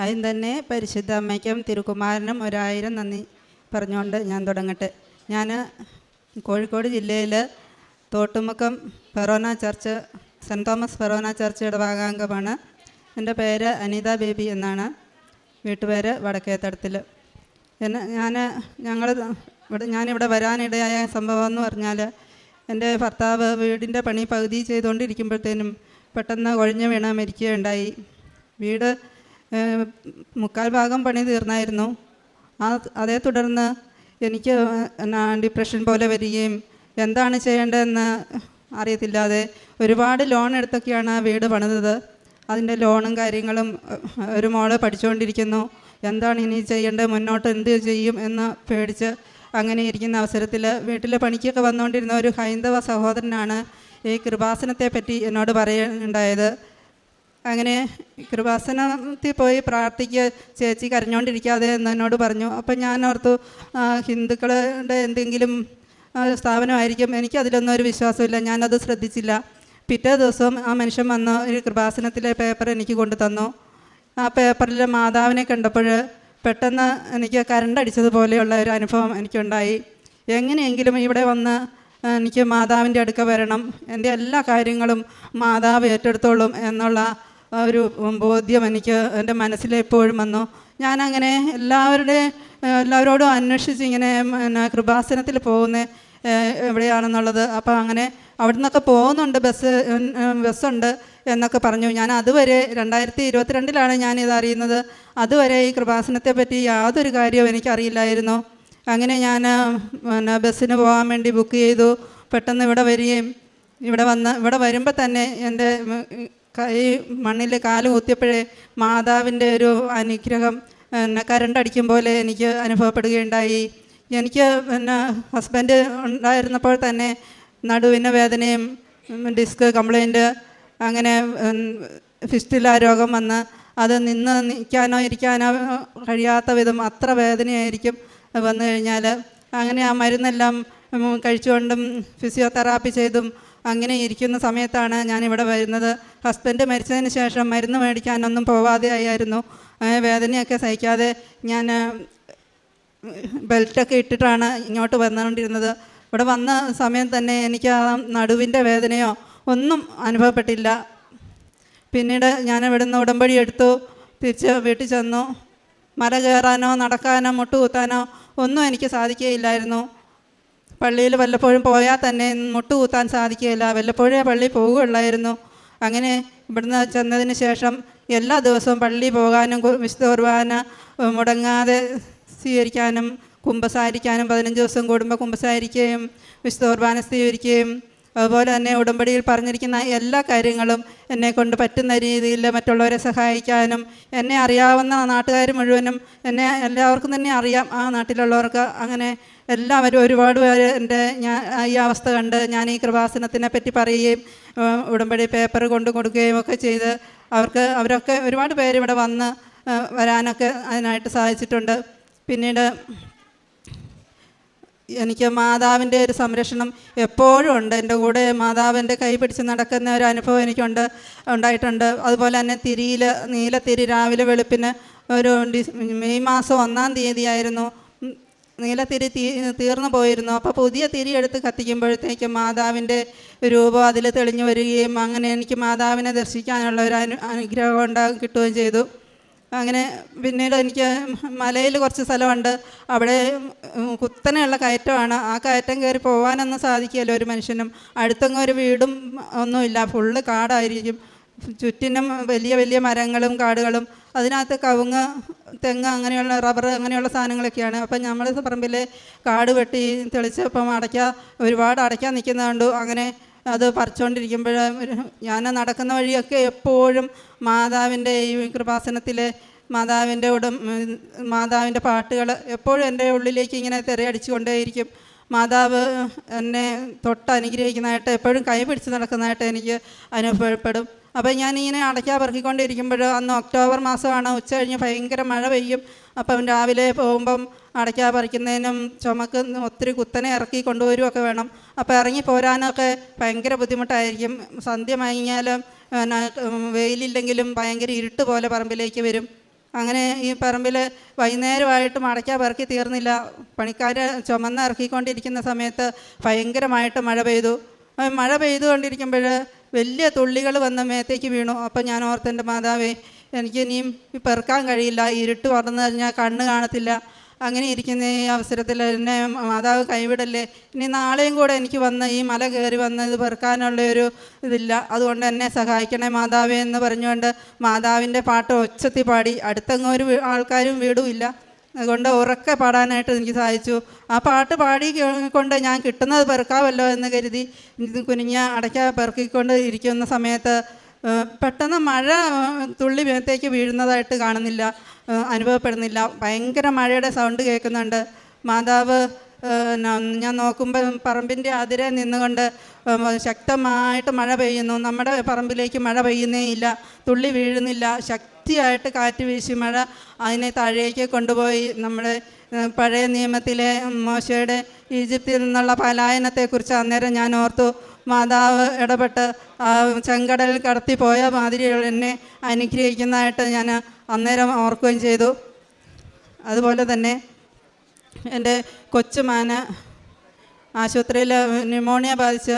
ആദ്യം തന്നെ പരിശുദ്ധ അമ്മയ്ക്കും തിരുക്കുമാരനും ഒരായിരം നന്ദി പറഞ്ഞുകൊണ്ട് ഞാൻ തുടങ്ങട്ടെ. ഞാൻ കോഴിക്കോട് ജില്ലയിൽ Thottumukkam forane church saint Thomas forane ചർച്ചയുടെ ഭാഗാംഗമാണ് എന്റെ പേര് അനിത ബേബി എന്നാണ്. വീട്ടുപേര് വടക്കേത്തടത്തിൽ എന്നെ ഞാൻ ഞങ്ങൾ ഇവിടെ ഞാനിവിടെ വരാനിടയായ സംഭവം എന്ന് പറഞ്ഞാൽ എന്റെ ഭർത്താവ് വീടിന്റെ പണി പകുതി ചെയ്തുകൊണ്ടിരിക്കുമ്പോഴത്തേനും പെട്ടെന്ന് കൊഴിഞ്ഞ് വീണ മരിക്കുകയുണ്ടായി. വീട് മുക്കാൽ ഭാഗം പണി തീർന്നായിരുന്നു. ആ അതേ തുടർന്ന് എനിക്ക് ഡിപ്രഷൻ പോലെ വരികയും എന്താണ് ചെയ്യേണ്ടതെന്ന് അറിയത്തില്ലാതെ ഒരുപാട് ലോൺ എടുത്തൊക്കെയാണ് വീട് പണിതത്. അതിന്റെ ലോണും കാര്യങ്ങളും ഒരു മോൾ പഠിച്ചുകൊണ്ടിരിക്കുന്നു. എന്താണ് ഇനി ചെയ്യേണ്ടത്? മുന്നോട്ട് എന്ത് ചെയ്യും എന്ന് പേടിച്ച് അങ്ങനെ ഇരിക്കുന്ന അവസരത്തിൽ വീട്ടിലെ പണിക്കൊക്കെ വന്നുകൊണ്ടിരുന്ന ഒരു ഹൈന്ദവ സഹോദരനാണ് ഈ കൃപാസനത്തെപ്പറ്റി എന്നോട് പറയുണ്ടായത് അങ്ങനെ കൃപാസനത്തിൽ പോയി പ്രാർത്ഥിക്കുക ചേച്ചി കരഞ്ഞുകൊണ്ടിരിക്കാതെ എന്ന് എന്നോട് പറഞ്ഞു. അപ്പം ഞാൻ ഓർത്തു ഹിന്ദുക്കളുടെ എന്തെങ്കിലും സ്ഥാപനമായിരിക്കും. എനിക്കതിലൊന്നും ഒരു വിശ്വാസമില്ല. ഞാനത് ശ്രദ്ധിച്ചില്ല. പിറ്റേ ദിവസം ആ മനുഷ്യൻ വന്ന ഒരു കൃപാസനത്തിലെ പേപ്പർ എനിക്ക് കൊണ്ടു തന്നു. ആ പേപ്പറിൽ മാതാവിനെ കണ്ടപ്പോൾ പെട്ടെന്ന് എനിക്ക് കരണ്ട് അടിച്ചതുപോലെയുള്ള ഒരു അനുഭവം എനിക്കുണ്ടായി. എങ്ങനെയെങ്കിലും ഇവിടെ വന്ന് എനിക്ക് മാതാവിന്റെ അടുക്ക വരണം. എന്റെ എല്ലാ കാര്യങ്ങളും മാതാവ് ഏറ്റെടുത്തോളും എന്നുള്ള ഒരു ബോധ്യം എനിക്ക് എന്റെ മനസ്സിൽ എപ്പോഴും വന്നു. ഞാനങ്ങനെ എല്ലാവരുടെ എല്ലാവരോടും അന്വേഷിച്ച് ഇങ്ങനെ പിന്നെ കൃപാസനത്തിൽ പോകുന്ന എവിടെയാണെന്നുള്ളത്. അപ്പോൾ അങ്ങനെ അവിടെ നിന്നൊക്കെ പോകുന്നുണ്ട് ബസ് ബസ്സുണ്ട് എന്നൊക്കെ പറഞ്ഞു. ഞാൻ അതുവരെ രണ്ടായിരത്തി ഇരുപത്തിരണ്ടിലാണ് ഞാനിത് അറിയുന്നത്. അതുവരെ ഈ കൃപാസനത്തെ പറ്റി യാതൊരു കാര്യവും എനിക്കറിയില്ലായിരുന്നു. അങ്ങനെ ഞാൻ പിന്നെ ബസ്സിന് പോകാൻ വേണ്ടി ബുക്ക് ചെയ്തു. പെട്ടെന്ന് ഇവിടെ വരികയും ഇവിടെ വന്ന് ഇവിടെ വരുമ്പോൾ തന്നെ എന്റെ കൈ മണ്ണിൽ കാൽ കുത്തിയപ്പോഴേ മാതാവിന്റെ ഒരു അനുഗ്രഹം പിന്നെ കരണ്ടടിക്കും പോലെ എനിക്ക് അനുഭവപ്പെടുകയുണ്ടായി. എനിക്ക് പിന്നെ ഹസ്ബൻഡ് ഉണ്ടായിരുന്നപ്പോൾ തന്നെ നടുവിന് വേദനയും ഡിസ്ക് കംപ്ലൈന്റ് അങ്ങനെ ഫിസ്റ്റുല രോഗം വന്ന് അത് നിന്ന് നിൽക്കാനോ ഇരിക്കാനോ കഴിയാത്ത വിധം അത്ര വേദനയായിരിക്കും വന്നു കഴിഞ്ഞാൽ അങ്ങനെ ആ മരുന്നെല്ലാം കഴിച്ചുകൊണ്ടും ഫിസിയോതെറാപ്പി ചെയ്തും അങ്ങനെ ഇരിക്കുന്ന സമയത്താണ് ഞാനിവിടെ വരുന്നത്. ഹസ്ബൻഡ് മരിച്ചതിന് ശേഷം മരുന്ന് മേടിക്കാനൊന്നും പോവാതെ ആയിരുന്നു. വേദനയൊക്കെ സഹിക്കാതെ ഞാൻ ബെൽറ്റൊക്കെ ഇട്ടിട്ടാണ് ഇങ്ങോട്ട് വന്നുകൊണ്ടിരുന്നത്. ഇവിടെ വന്ന സമയം തന്നെ എനിക്ക് ആ നടുവിന്റെ വേദനയോ ഒന്നും അനുഭവപ്പെട്ടില്ല. പിന്നീട് ഞാൻ ഇവിടുന്ന് ഉടമ്പടി എടുത്തു. തിരിച്ച് വീട്ടിൽ ചെന്നു. മല കയറാനോ നടക്കാനോ മുട്ടുകുത്താനോ ഒന്നും എനിക്ക് സാധിക്കുകയില്ലായിരുന്നു. പള്ളിയിൽ വല്ലപ്പോഴും പോയാൽ തന്നെ മുട്ടുകൂത്താൻ സാധിക്കുകയില്ല. വല്ലപ്പോഴേ പള്ളി പോവുകയുള്ളായിരുന്നു. അങ്ങനെ ഇവിടുന്ന് ചെന്നതിന് ശേഷം എല്ലാ ദിവസവും പള്ളി പോകാനും വിശുദ്ധ കുർബാന മുടങ്ങാതെ സ്വീകരിക്കാനും കുമ്പസാരിക്കാനും പതിനഞ്ച് ദിവസം കൂടുമ്പോൾ കുമ്പസാരിക്കുകയും വിശുദ്ധ കുർബാന സ്വീകരിക്കുകയും അതുപോലെ തന്നെ ഉടമ്പടിയിൽ പറഞ്ഞിരിക്കുന്ന എല്ലാ കാര്യങ്ങളും എന്നെ കൊണ്ട് പറ്റുന്ന രീതിയിൽ മറ്റുള്ളവരെ സഹായിക്കാനും എന്നെ അറിയാവുന്ന നാട്ടുകാർ മുഴുവനും എന്നെ എല്ലാവർക്കും തന്നെ അറിയാം ആ നാട്ടിലുള്ളവർക്ക്. അങ്ങനെ എല്ലാവരും ഒരുപാട് പേര് എന്റെ ഞാൻ ഈ അവസ്ഥ കണ്ട് ഞാൻ ഈ കൃപാസനത്തിനെ പറ്റി പറയുകയും ഉടമ്പടി പേപ്പർ കൊണ്ടു കൊടുക്കുകയും ഒക്കെ ചെയ്ത് അവർക്ക് അവരൊക്കെ ഒരുപാട് പേര് ഇവിടെ വന്ന് വരാനൊക്കെ അതിനായിട്ട് സാധിച്ചിട്ടുണ്ട്. പിന്നീട് എനിക്ക് മാതാവിന്റെ ഒരു സംരക്ഷണം എപ്പോഴും ഉണ്ട്. എന്റെ കൂടെ മാതാവിന്റെ കൈ പിടിച്ച് നടക്കുന്ന ഒരു അനുഭവം എനിക്കുണ്ട് ഉണ്ടായിട്ടുണ്ട്. അതുപോലെ തന്നെ തിരിയിൽ നീലത്തിരി രാവിലെ വെളുപ്പിന് ഒരു മെയ് മാസം ഒന്നാം തീയതിയായിരുന്നു. നീലത്തിരി തീ തീർന്നു പോയിരുന്നു. അപ്പോൾ പുതിയ തിരി എടുത്ത് കത്തിക്കുമ്പോഴത്തേക്കും മാതാവിന്റെ രൂപം അതിൽ തെളിഞ്ഞു വരികയും അങ്ങനെ എനിക്ക് മാതാവിനെ ദർശിക്കാനുള്ള ഒരു അനു അനുഗ്രഹം ഉണ്ടാകും കിട്ടുകയും ചെയ്തു. അങ്ങനെ പിന്നീട് എനിക്ക് മലയിൽ കുറച്ച് സ്ഥലമുണ്ട്. അവിടെ കുത്തനെയുള്ള കയറ്റമാണ്. ആ കയറ്റം കയറി പോകാനൊന്നും സാധിക്കില്ല ഒരു മനുഷ്യനും. അടുത്തൊന്നും ഒരു വീടും ഒന്നുമില്ല. ഫുള്ള് കാടായിരിക്കും. ചുറ്റിനും വലിയ വലിയ മരങ്ങളും കാടുകളും. അതിനകത്ത് കവുങ്ങ് തെങ്ങ് അങ്ങനെയുള്ള റബ്ബർ അങ്ങനെയുള്ള സാധനങ്ങളൊക്കെയാണ്. അപ്പം നമ്മുടെ പറമ്പിലെ കാട് വെട്ടി തെളിച്ചപ്പം അടയ്ക്ക ഒരുപാട് അടയ്ക്കാൻ നിൽക്കുന്നത് കണ്ടു. അങ്ങനെ അത് പറിച്ചുകൊണ്ടിരിക്കുമ്പോൾ ഞാൻ നടക്കുന്ന വഴിയൊക്കെ എപ്പോഴും മാതാവിന്റെ ഈ കൃപാസനത്തിലെ മാതാവിന്റെ ഉടം മാതാവിന്റെ പാട്ടുകൾ എപ്പോഴും എന്റെ ഉള്ളിലേക്ക് ഇങ്ങനെ തിരയടിച്ചു കൊണ്ടേയിരിക്കും മാതാവ് എന്നെ തൊട്ട് അനുഗ്രഹിക്കുന്നതായിട്ട് എപ്പോഴും കൈ പിടിച്ച് നടക്കുന്നതായിട്ട് എനിക്ക് അനുഭവപ്പെടും. അപ്പോൾ ഞാനിങ്ങനെ അടയ്ക്കാ പറക്കിക്കൊണ്ടിരിക്കുമ്പോൾ അന്ന് ഒക്ടോബർ മാസമാണ് ഉച്ച കഴിഞ്ഞ് ഭയങ്കര മഴ പെയ്യും. അപ്പം രാവിലെ പോകുമ്പം അടയ്ക്കാ പറിക്കുന്നതിനും ചുമക്ക് ഒത്തിരി കുത്തനെ ഇറക്കി കൊണ്ടുവരുമൊക്കെ വേണം. അപ്പോൾ ഇറങ്ങി പോരാനൊക്കെ ഭയങ്കര ബുദ്ധിമുട്ടായിരിക്കും. സന്ധ്യ മയങ്ങിയാലും വെയിലില്ലെങ്കിലും ഭയങ്കര ഇരുട്ട് പോലെ പറമ്പിലേക്ക് വരും. അങ്ങനെ ഈ പറമ്പിൽ വൈകുന്നേരമായിട്ട് മടയ്ക്ക പെറുക്കി തീർന്നില്ല. പണിക്കാർ ചുമന്ന് ഇറക്കിക്കൊണ്ടിരിക്കുന്ന സമയത്ത് ഭയങ്കരമായിട്ട് മഴ പെയ്തു. മഴ പെയ്തുകൊണ്ടിരിക്കുമ്പോൾ വലിയ തുള്ളികൾ വന്ന മേത്തേക്ക് വീണു. അപ്പം ഞാൻ ഓർത്തെന്റെ മാതാവേ എനിക്ക് ഇനിയും പെറുക്കാൻ കഴിയില്ല. ഇരുട്ട് വന്നു കഴിഞ്ഞാൽ കണ്ണ് കാണത്തില്ല. അങ്ങനെ ഇരിക്കുന്ന ഈ അവസരത്തിൽ എന്നെ മാതാവ് കൈവിടല്ലേ? ഇനി നാളെയും കൂടെ എനിക്ക് വന്ന് ഈ മല കയറി വന്ന് ഇത് പെറുക്കാനുള്ള ഒരു ഇതില്ല. അതുകൊണ്ട് എന്നെ സഹായിക്കണേ മാതാവേ എന്ന് പറഞ്ഞുകൊണ്ട് മാതാവിന്റെ പാട്ട് ഒച്ചത്തി പാടി. അടുത്തങ്ങ് ഒരു ആൾക്കാരും വീടുമില്ല അതുകൊണ്ട് ഉറക്കെ പാടാനായിട്ട് എനിക്ക് സാധിച്ചു. ആ പാട്ട് പാടി കൊണ്ട് ഞാൻ കിട്ടുന്നത് പെറുക്കാമല്ലോ എന്ന് കരുതി. കുനിഞ്ഞ അടയ്ക്ക പെറുക്കിക്കൊണ്ട് ഇരിക്കുന്ന സമയത്ത് പെട്ടെന്ന് മഴ തുള്ളി മേത്തേക്ക് വീഴുന്നതായിട്ട് കാണുന്നില്ല. അനുഭവപ്പെടുന്നില്ല. ഭയങ്കര മഴയുടെ സൗണ്ട് കേൾക്കുന്നുണ്ട്. മാതാവ് ഞാൻ നോക്കുമ്പോൾ പറമ്പിന്റെ അതിരെ നിന്നുകൊണ്ട് ശക്തമായിട്ട് മഴ പെയ്യുന്നു. നമ്മുടെ പറമ്പിലേക്ക് മഴ പെയ്യുന്നേ ഇല്ല. തുള്ളി വീഴുന്നില്ല. ശക്തിയായിട്ട് കാറ്റ് വീശി മഴ അതിനെ താഴേക്ക് കൊണ്ടുപോയി. നമ്മുടെ പഴയ നിയമത്തിലെ മോശയുടെ ഈജിപ്തിൽ നിന്നുള്ള പലായനത്തെക്കുറിച്ച് അന്നേരം ഞാൻ ഓർത്തു. മാതാവ് ഇടപെട്ട് ചെങ്കടൽ കടത്തി പോയ മാതിരി എന്നെ അനുഗ്രഹിക്കുന്നതായിട്ട് ഞാൻ അന്നേരം ഓർക്കുകയും ചെയ്തു. അതുപോലെ തന്നെ എന്റെ കൊച്ചുമാന ആശുപത്രിയിൽ ന്യൂമോണിയ ബാധിച്ച്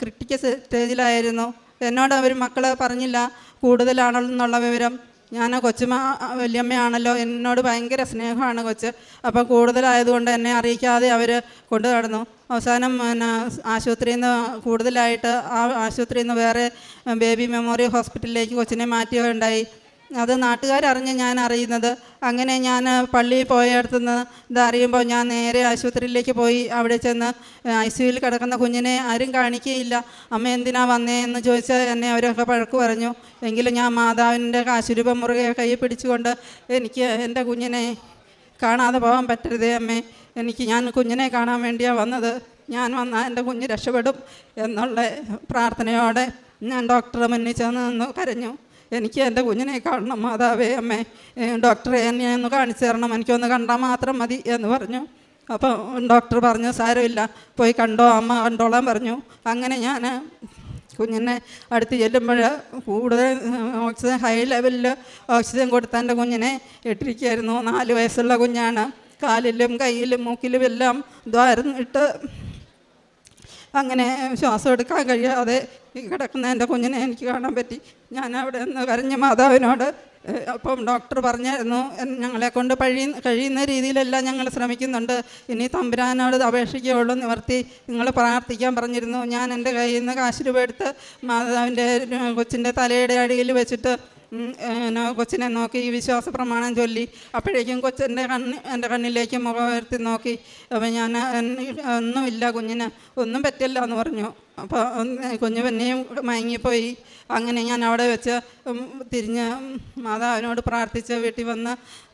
ക്രിട്ടിക്കൽ സ്റ്റേജിലായിരുന്നു. എന്നോട് അവർ മക്കൾ പറഞ്ഞില്ല കൂടുതലാണെന്നുള്ള വിവരം. ഞാൻ കൊച്ചുമ വല്യമ്മയാണല്ലോ എന്നോട് ഭയങ്കര സ്നേഹമാണ് കൊച്ച്. അപ്പം കൂടുതലായതുകൊണ്ട് എന്നെ അറിയിക്കാതെ അവർ കൊണ്ടു നടന്നു. അവസാനം പിന്നെ ആശുപത്രിയിൽ നിന്ന് കൂടുതലായിട്ട് ആ ആശുപത്രിയിൽ നിന്ന് വേറെ ബേബി മെമ്മോറിയൽ ഹോസ്പിറ്റലിലേക്ക് കൊച്ചിനെ മാറ്റുകയുണ്ടായി അത് നാട്ടുകാരറിഞ്ഞ് ഞാൻ അറിയുന്നത് അങ്ങനെ ഞാൻ പള്ളിയിൽ പോയടത്തുനിന്ന് ഇത് അറിയുമ്പോൾ ഞാൻ നേരെ ആശുപത്രിയിലേക്ക് പോയി. അവിടെ ചെന്ന് ഐ സിയുയിൽ കിടക്കുന്ന കുഞ്ഞിനെ ആരും കാണിക്കുകയില്ല. അമ്മ എന്തിനാ വന്നേ എന്ന് ചോദിച്ചാൽ എന്നെ അവരൊക്കെ പഴക്ക് പറഞ്ഞു. എങ്കിലും ഞാൻ മാതാവിന്റെ കാശുരൂപം മുറുകെ കൈ പിടിച്ചുകൊണ്ട് എനിക്ക് എന്റെ കുഞ്ഞിനെ കാണാതെ പോകാൻ പറ്റരുതേ അമ്മേ. എനിക്ക് ഞാൻ കുഞ്ഞിനെ കാണാൻ വേണ്ടിയാണ് വന്നത്. ഞാൻ വന്നാൽ എന്റെ കുഞ്ഞ് രക്ഷപ്പെടും എന്നുള്ള പ്രാർത്ഥനയോടെ ഞാൻ ഡോക്ടറെ മുന്നിൽ ചെന്ന് നിന്ന് കരഞ്ഞു. എനിക്ക് എന്റെ കുഞ്ഞിനെ കാണണം മാതാവേ അമ്മേ ഡോക്ടറെ എന്നെ ഒന്ന് കാണിച്ചു തരണം എനിക്കൊന്ന് കണ്ടാൽ മാത്രം മതി എന്ന് പറഞ്ഞു. അപ്പോൾ ഡോക്ടർ പറഞ്ഞു സാരമില്ല പോയി കണ്ടോ അമ്മ കണ്ടോളാൻ പറഞ്ഞു. അങ്ങനെ ഞാൻ കുഞ്ഞിനെ അടുത്ത് ചെല്ലുമ്പോൾ കൂടുതൽ ഓക്സിജൻ ഹൈ ലെവലിൽ ഓക്സിജൻ കൊടുത്ത എന്റെ കുഞ്ഞിനെ ഇട്ടിരിക്കുകയായിരുന്നു. നാല് വയസ്സുള്ള കുഞ്ഞാണ്. കാലിലും കയ്യിലും മൂക്കിലും എല്ലാം ദ്വാരം ഇട്ട് അങ്ങനെ ശ്വാസം എടുക്കാൻ കഴിയാതെ കിടക്കുന്ന എന്റെ കുഞ്ഞിനെ എനിക്ക് കാണാൻ പറ്റി. ഞാൻ അവിടെ നിന്ന് കരഞ്ഞ മാതാവിനോട് അപ്പം ഡോക്ടർ പറഞ്ഞായിരുന്നു ഞങ്ങളെ കൊണ്ട് പഴി കഴിയുന്ന രീതിയിലെല്ലാം ഞങ്ങൾ ശ്രമിക്കുന്നുണ്ട്. ഇനി തമ്പുരാനോട് അപേക്ഷിക്കുകയുള്ളൂ നിവർത്തി. നിങ്ങൾ പ്രാർത്ഥിക്കാൻ പറഞ്ഞിരുന്നു. ഞാൻ എന്റെ കയ്യിൽ നിന്ന് കാശ് രൂപ എടുത്ത് മാതാവിന്റെ കൊച്ചിന്റെ തലയുടെ അടിയിൽ വെച്ചിട്ട് കൊച്ചിനെ നോക്കി ഈ വിശ്വാസ പ്രമാണം ചൊല്ലി. അപ്പോഴേക്കും കൊച്ചിന്റെ കണ്ണ് എന്റെ കണ്ണിലേക്ക് മുഖം ഉയർത്തി നോക്കി. അപ്പം ഞാൻ ഒന്നുമില്ല കുഞ്ഞിന് ഒന്നും പറ്റില്ല എന്ന് പറഞ്ഞു. അപ്പോൾ കുഞ്ഞു പിന്നെയും മയങ്ങിപ്പോയി. അങ്ങനെ ഞാൻ അവിടെ വെച്ച് തിരിഞ്ഞ് മാതാവിനോട് പ്രാർത്ഥിച്ച് വീട്ടിൽ വന്ന്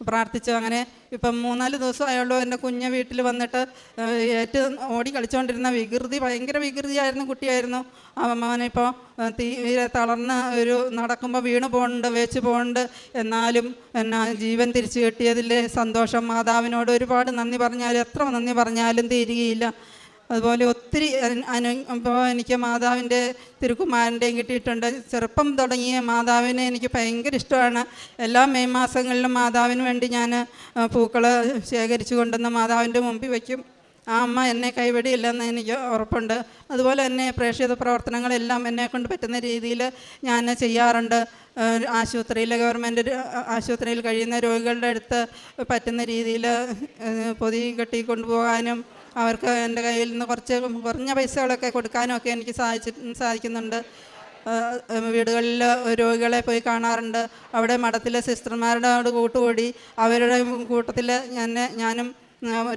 പ്രാർത്ഥിച്ചു അങ്ങനെ ഇപ്പം മൂന്നാൽ ദിവസം ദിവസമായുള്ളൂ എന്റെ കുഞ്ഞ് വീട്ടിൽ വന്നിട്ട് ഏറ്റവും ഏറ്റ് ഓടി കളിച്ചുകൊണ്ടിരുന്ന വികൃതി ഭയങ്കര വികൃതിയായിരുന്നു കുട്ടിയായിരുന്നു. അവനിപ്പോൾ തീരെ തളർന്ന് ഒരു നടക്കുമ്പോൾ വീണ് പോകുന്നുണ്ട് വേച്ച് പോകുന്നുണ്ട് എന്നാലും എന്നാ ജീവൻ തിരിച്ചു കിട്ടിയതിലെ സന്തോഷം മാതാവിനോട് ഒരുപാട് നന്ദി പറഞ്ഞാലും എത്ര നന്ദി പറഞ്ഞാലും തീരുകയില്ല. അതുപോലെ ഒത്തിരി അനുഭവം എനിക്ക് മാതാവിന്റെ തിരുക്കുമാരന്റെയും കിട്ടിയിട്ടുണ്ട്. ചെറുപ്പം തുടങ്ങിയ മാതാവിനെ എനിക്ക് ഭയങ്കര ഇഷ്ടമാണ്. എല്ലാ മെയ് മാസങ്ങളിലും മാതാവിന് വേണ്ടി ഞാൻ പൂക്കൾ ശേഖരിച്ചു കൊണ്ടുവന്ന് മാതാവിന്റെ മുമ്പിൽ വയ്ക്കും. ആ അമ്മ എന്നെ കൈവിടിയില്ലെന്ന് എനിക്ക് ഉറപ്പുണ്ട്. അതുപോലെ തന്നെ പ്രേക്ഷിത പ്രവർത്തനങ്ങളെല്ലാം എന്നെ കൊണ്ട് പറ്റുന്ന രീതിയിൽ ഞാൻ ചെയ്യാറുണ്ട്. ആശുപത്രിയിലെ ഗവൺമെന്റ് ആശുപത്രിയിൽ കഴിയുന്ന രോഗികളുടെ അടുത്ത് പറ്റുന്ന രീതിയിൽ പൊതി കെട്ടി കൊണ്ടുപോകാനും അവർക്ക് എന്റെ കയ്യിൽ നിന്ന് കുറച്ച് കുറഞ്ഞ പൈസകളൊക്കെ കൊടുക്കാനും ഒക്കെ എനിക്ക് സാധിച്ചി സാധിക്കുന്നുണ്ട്. വീടുകളിൽ രോഗികളെ പോയി കാണാറുണ്ട്. അവിടെ മഠത്തിലെ സിസ്റ്റർമാരുടെ കൂട്ടുകൂടി അവരുടെ കൂട്ടത്തിൽ ഞാൻ ഞാനും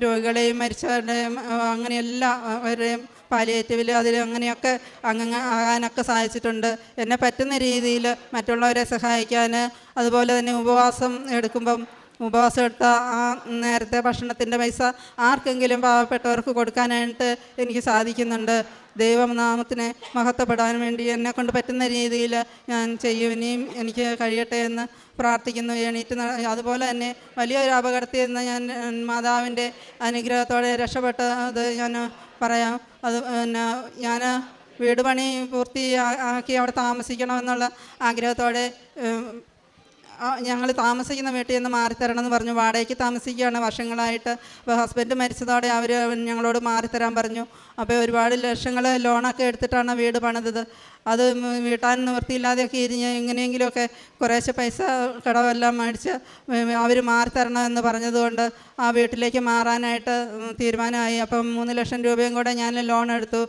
രോഗികളെയും മരിച്ചവരുടെയും അങ്ങനെയെല്ലാം അവരുടെയും പാലിയേറ്റീവിൽ അതിൽ അങ്ങനെയൊക്കെ അങ്ങനെ ആകാനൊക്കെ സാധിച്ചിട്ടുണ്ട്. എന്നെ പറ്റുന്ന രീതിയിൽ മറ്റുള്ളവരെ സഹായിക്കാൻ അതുപോലെ തന്നെ ഉപവാസം എടുക്കുമ്പം ഉപവാസം എടുത്ത ആ നേരത്തെ ഭക്ഷണത്തിന്റെ പൈസ ആർക്കെങ്കിലും പാവപ്പെട്ടവർക്ക് കൊടുക്കാനായിട്ട് എനിക്ക് സാധിക്കുന്നുണ്ട്. ദൈവനാമത്തിനെ മഹത്വപ്പെടാൻ വേണ്ടി എന്നെ കൊണ്ട് പറ്റുന്ന രീതിയിൽ ഞാൻ ചെയ്യും. ഇനിയും എനിക്ക് കഴിയട്ടെ എന്ന് പ്രാർത്ഥിക്കുന്നു. എണീറ്റ് അതുപോലെ തന്നെ വലിയൊരു അപകടത്തിൽ നിന്ന് ഞാൻ മാതാവിന്റെ അനുഗ്രഹത്തോടെ രക്ഷപ്പെട്ടത് ഞാൻ പറയാം. അത് പിന്നെ ഞാൻ വീട് പണി പൂർത്തിയാക്കി അവിടെ താമസിക്കണമെന്നുള്ള ആഗ്രഹത്തോടെ ഞങ്ങൾ താമസിക്കുന്ന വീട്ടിൽ നിന്ന് മാറിത്തരണം എന്ന് പറഞ്ഞു. വാടകയ്ക്ക് താമസിക്കുകയാണ്. വർഷങ്ങളായിട്ട് അപ്പോൾ ഹസ്ബൻഡ് മരിച്ചതോടെ അവർ ഞങ്ങളോട് മാറിത്തരാൻ പറഞ്ഞു. അപ്പോൾ ഒരുപാട് ലക്ഷങ്ങൾ ലോണൊക്കെ എടുത്തിട്ടാണ് വീട് പണിതത്. അത് വീട്ടാൻ നിവൃത്തിയില്ലാതെയൊക്കെ ഇരിഞ്ഞ് എങ്ങനെയെങ്കിലുമൊക്കെ കുറേശ്ശെ പൈസ കടമെല്ലാം മേടിച്ച് അവർ മാറിത്തരണമെന്ന് പറഞ്ഞതുകൊണ്ട് ആ വീട്ടിലേക്ക് മാറാനായിട്ട് തീരുമാനമായി. അപ്പം മൂന്ന് ലക്ഷം രൂപയും കൂടെ ഞാൻ ലോൺ എടുത്തു.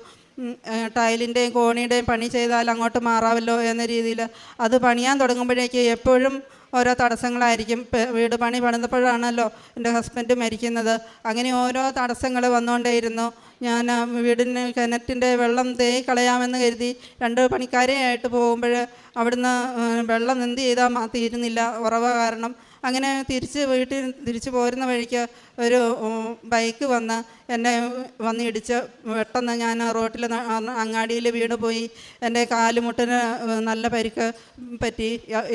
ടൈലിന്റെയും കോണിയുടെയും പണി ചെയ്താൽ അങ്ങോട്ട് മാറാമല്ലോ എന്ന രീതിയിൽ അത് പണിയാൻ തുടങ്ങുമ്പോഴേക്ക് എപ്പോഴും ഓരോ തടസ്സങ്ങളായിരിക്കും. വീട് പണി പണിതപ്പോഴാണല്ലോ എന്റെ ഹസ്ബൻഡ് മരിക്കുന്നത്. അങ്ങനെ ഓരോ തടസ്സങ്ങൾ വന്നുകൊണ്ടേയിരുന്നു. ഞാൻ വീടിന് കിണറ്റിന്റെ വെള്ളം തേയി കളയാമെന്ന് കരുതി രണ്ട് പണിക്കാരെ ആയിട്ട് പോകുമ്പോൾ അവിടുന്ന് വെള്ളം എന്ത് ചെയ്താൽ തീരുന്നില്ല. ഉറവ കാരണം അങ്ങനെ തിരിച്ച് വീട്ടിൽ തിരിച്ചു പോരുന്ന വഴിക്ക് ഒരു ബൈക്ക് വന്ന് എന്നെ വന്ന് ഇടിച്ച് പെട്ടെന്ന് ഞാൻ റോട്ടിൽ അങ്ങാടിയിൽ വീണ് പോയി. എന്റെ കാലുമുട്ടിന് നല്ല പരിക്ക് പറ്റി.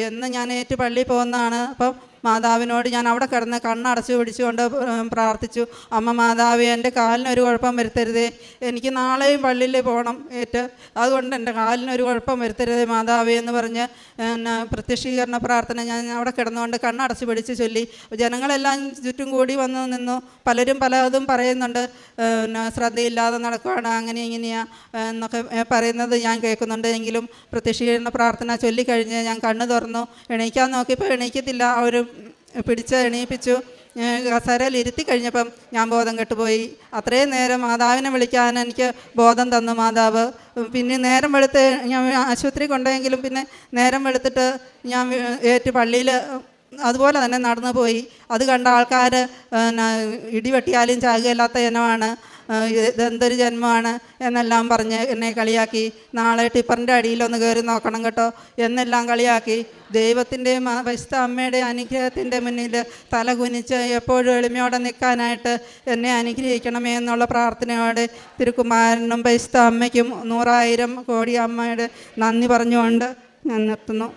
എന്ന് ഞാൻ ഏറ്റു പള്ളിയിൽ പോകുന്നതാണ്. അപ്പം മാതാവിനോട് ഞാൻ അവിടെ കിടന്ന് കണ്ണടച്ച് പിടിച്ചുകൊണ്ട് പ്രാർത്ഥിച്ചു. അമ്മ മാതാവ് എന്റെ കാലിനൊരു കുഴപ്പം വരുത്തരുതേ. എനിക്ക് നാളെയും പള്ളിയിൽ പോകണം ഏറ്റ് അതുകൊണ്ട് എന്റെ കാലിനൊരു കുഴപ്പം വരുത്തരുതേ മാതാവേ എന്ന് പറഞ്ഞ് പ്രത്യക്ഷീകരണ പ്രാർത്ഥന ഞാൻ അവിടെ കിടന്നുകൊണ്ട് കണ്ണടച്ച് പിടിച്ച് ചൊല്ലി. ജനങ്ങളെല്ലാം ചുറ്റും കൂടി വന്ന് നിന്നു. പലരും പലതും പറയുന്നുണ്ട്. പിന്നെ ശ്രദ്ധയില്ലാതെ നടക്കുകയാണ് അങ്ങനെ ഇങ്ങനെയാ എന്നൊക്കെ പറയുന്നത് ഞാൻ കേൾക്കുന്നുണ്ട്. എങ്കിലും പ്രത്യക്ഷീകരണ പ്രാർത്ഥന ചൊല്ലിക്കഴിഞ്ഞ് ഞാൻ കണ്ണു തുറന്നു. എണീക്കാൻ നോക്കിയപ്പോൾ എണീക്കത്തില്ല. അവർ പിടിച്ച് എണീപ്പിച്ചു. കസേരയിൽ ഇരുത്തി കഴിഞ്ഞപ്പം ഞാൻ ബോധം കെട്ടുപോയി. അത്രയും നേരം മാതാവിനെ വിളിക്കാൻ എനിക്ക് ബോധം തന്നു മാതാവ്. പിന്നെ നേരം വെളുത്ത് ഞാൻ ആശുപത്രി കൊണ്ടെങ്കിലും പിന്നെ നേരം വെളുത്തിട്ട് ഞാൻ ഏറ്റു പള്ളിയിൽ അതുപോലെ തന്നെ നടന്നു പോയി അത് കണ്ട ആൾക്കാർ ഇടിവെട്ടിയാലും ചാകുകയില്ലാത്ത ഇനമാണ്. ഇതെന്തൊരു ജന്മമാണ് എന്നെല്ലാം പറഞ്ഞ് എന്നെ കളിയാക്കി. നാളെ ടിപ്പറിന്റെ അടിയിലൊന്ന് കയറി നോക്കണം കേട്ടോ. എന്നെല്ലാം കളിയാക്കി. ദൈവത്തിന്റെയും പരിശുദ്ധ അമ്മയുടെ അനുഗ്രഹത്തിന്റെ മുന്നിൽ തല കുനിച്ച് എപ്പോഴും എളിമയോടെ നിൽക്കാനായിട്ട് എന്നെ അനുഗ്രഹിക്കണമേ എന്നുള്ള പ്രാർത്ഥനയോടെ തിരുക്കുമാരനും പരിശുദ്ധ അമ്മയ്ക്കും നൂറായിരം കോടി അമ്മയുടെ നന്ദി പറഞ്ഞുകൊണ്ട് ഞാൻ നിർത്തുന്നു.